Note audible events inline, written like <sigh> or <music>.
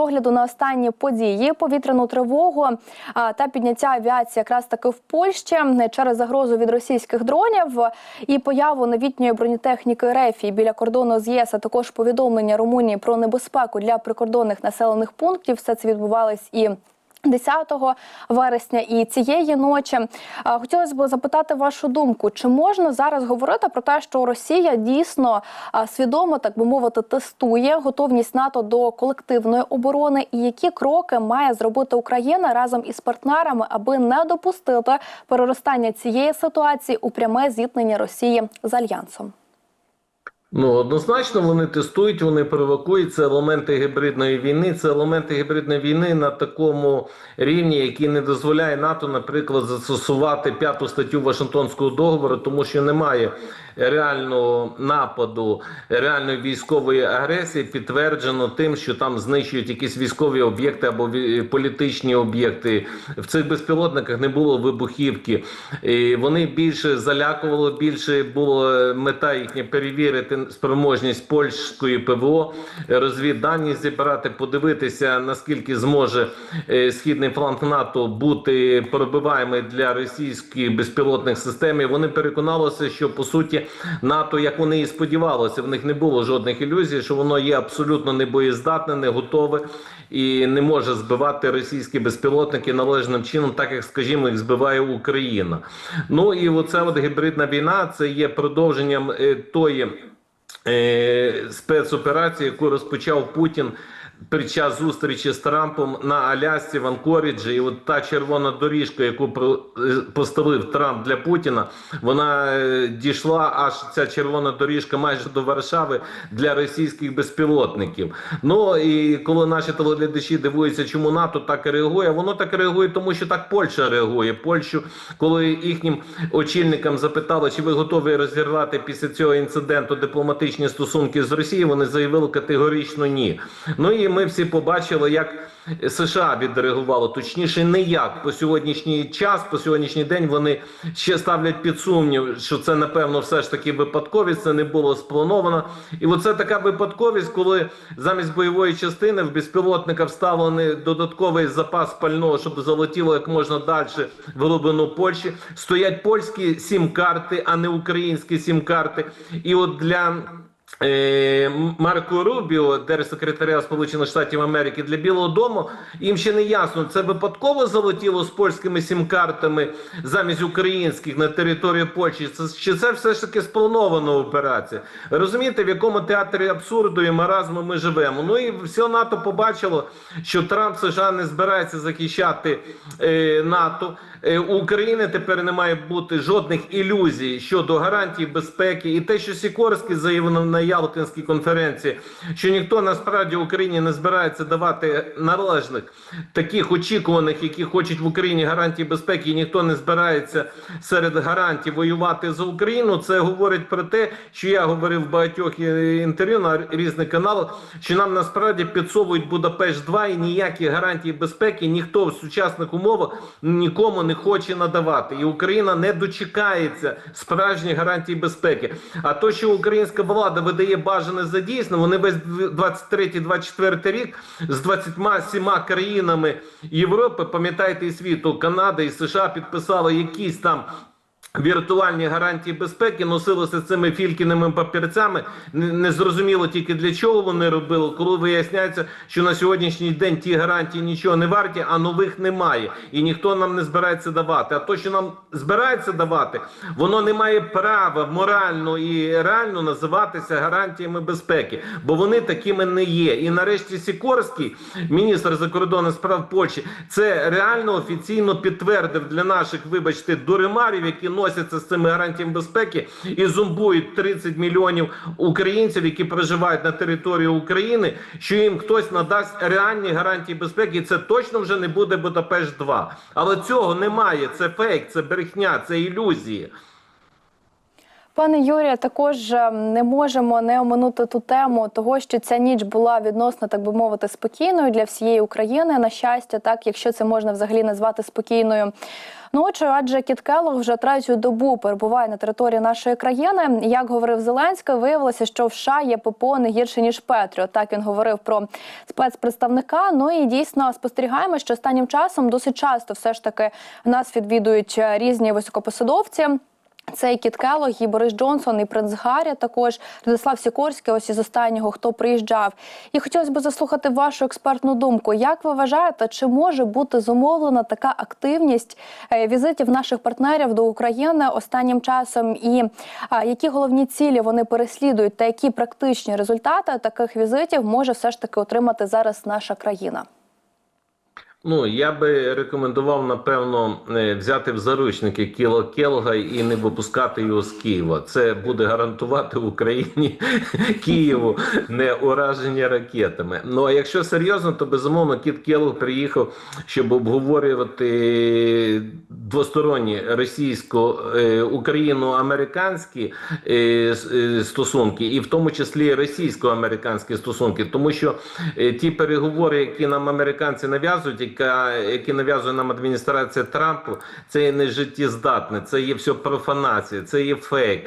Огляду на останні події, повітряну тривогу та підняття авіації якраз таки в Польщі е, через загрозу від російських дронів і появу новітньої бронетехніки РЕФІ біля кордону з ЄС, а також повідомлення Румунії про небезпеку для прикордонних населених пунктів. Все це відбувалось і 10 вересня і цієї ночі А, хотілося б запитати вашу думку, чи можна зараз говорити про те, що Росія дійсно свідомо, так би мовити, тестує готовність НАТО до колективної оборони, і які кроки має зробити Україна разом із партнерами, аби не допустити переростання цієї ситуації у пряме зіткнення Росії з альянсом? Ну, однозначно вони тестують, вони провокують це елементи гібридної війни. Це елементи гібридної війни на такому рівні, який не дозволяє НАТО, наприклад, застосувати п'яту статтю Вашингтонського договору, тому що немає реального нападу, реальної військової агресії, підтверджено тим, що там знищують якісь військові об'єкти або політичні об'єкти. В цих безпілотниках не було вибухівки. І вони більше залякували, більше була мета їхня перевірити спроможність польської ПВО, розвіддані зібрати, подивитися наскільки зможе е, східний фланг НАТО бути пробиваємий для російських безпілотних систем. І вони переконалися, що по суті НАТО, як вони і сподівалися, в них не було жодних ілюзій, що воно є абсолютно небоєздатне, не готове і не може збивати російські безпілотники належним чином, так як, скажімо, їх збиває Україна. Ну і оця от гібридна війна це є продовженням е, тої спецоперації, яку розпочав Путін. Під час зустрічі з Трампом на Алясці в Анкоріджі, і от та червона доріжка, яку е, поставив Трамп для Путіна, вона е, дійшла аж ця червона доріжка майже до Варшави для російських безпілотників. Ну і коли наші телеглядачі дивуються, чому НАТО так реагує, воно так реагує, тому що так Польща реагує. Польщу, коли їхнім очільникам запитали, чи ви готові розірвати після цього інциденту дипломатичні стосунки з Росією, вони заявили категорично ні. Ну і ми всі побачили, як США відреагувало, точніше, не як по сьогоднішній час, по сьогоднішній день вони ще ставлять під сумнів, що це напевно все ж таки випадковість, це не було сплановано. І оце така випадковість, коли замість бойової частини в безпілотника вставлений додатковий запас пального, щоб залетіло як можна далі в глибину Польщі. Стоять польські сім-карти, а не українські сім-карти. І от для Марко Рубіо, держсекретаря Сполучених Штатів Америки для Білого Дому, їм ще не ясно, це випадково залетіло з польськими сім-картами замість українських на територію Польщі. Це чи це все ж таки спланована операція? Розумієте, в якому театрі абсурду і маразму ми живемо? Ну і все НАТО побачило, що Трамп США не збирається захищати е, НАТО. Е, У України тепер не має бути жодних ілюзій щодо гарантій безпеки, і те, що Сікорський заявив на Ялтинській конференції, що ніхто насправді Україні не збирається давати належних таких очікуваних, які хочуть в Україні гарантії безпеки, і ніхто не збирається серед гарантій воювати за Україну. Це говорить про те, що я говорив в багатьох інтерв'ю на різних каналах, що нам насправді підсовують Будапешт 2 і ніякі гарантії безпеки ніхто в сучасних умовах нікому не хоче надавати, і Україна не дочекається справжніх гарантій безпеки. А то, що українська влада видає бажане за дійсне, вони весь 23-24 рік з 27 країнами Європи, пам'ятаєте, і світу, Канада і США підписали якісь там. Віртуальні гарантії безпеки носилися цими фількіними папірцями. Не, зрозуміло тільки для чого вони робили, коли виясняється, що на сьогоднішній день ті гарантії нічого не варті, а нових немає. І ніхто нам не збирається давати. А то, що нам збирається давати, воно не має права морально і реально називатися гарантіями безпеки, бо вони такими не є. І нарешті Сікорський, міністр закордонних справ Польщі, це реально офіційно підтвердив для наших, вибачте, дуримарів, які носяться з цими гарантіями безпеки і зумбують 30 мільйонів українців, які проживають на території України, що їм хтось надасть реальні гарантії безпеки. І це точно вже не буде Будапешт 2 Але цього немає. Це фейк, це брехня, це ілюзії. Пане Юрія, також е, не можемо не оминути ту тему того, що ця ніч була відносно, так би мовити, спокійною для всієї України. На щастя, так якщо це можна взагалі назвати спокійною. Ночою, адже Кіт вже третю добу перебуває на території нашої країни. Як говорив Зеленський, виявилося, що в США є ППО не гірше ніж Петріо. Так він говорив про спецпредставника. Ну і дійсно спостерігаємо, що останнім часом досить часто все ж таки нас відвідують е, різні високопосадовці. Це і Кіт Келлог, і Борис Джонсон, і принц Гаррі також Радислав Сікорський, ось із останнього, хто приїжджав. І хотілося б заслухати вашу експертну думку. Як ви вважаєте, чи може бути зумовлена така активність е, візитів наших партнерів до України останнім часом? І які головні цілі вони переслідують, та які практичні результати таких візитів може все ж таки отримати зараз наша країна? Ну, я би рекомендував, напевно, е, взяти в заручники Кіло Келга і не випускати його з Києва. Це буде гарантувати Україні <laughs> Києву не ураження ракетами. Ну а якщо серйозно, то безумовно Кіт Келг приїхав, щоб обговорювати двосторонні російсько-україно-американські е, е, стосунки, і в тому числі російсько-американські стосунки, тому що ті переговори, які нам американці нав'язують, яка, які нав'язує нам адміністрація Трампу, це є не життєздатне, це є все профанація, це є фейк.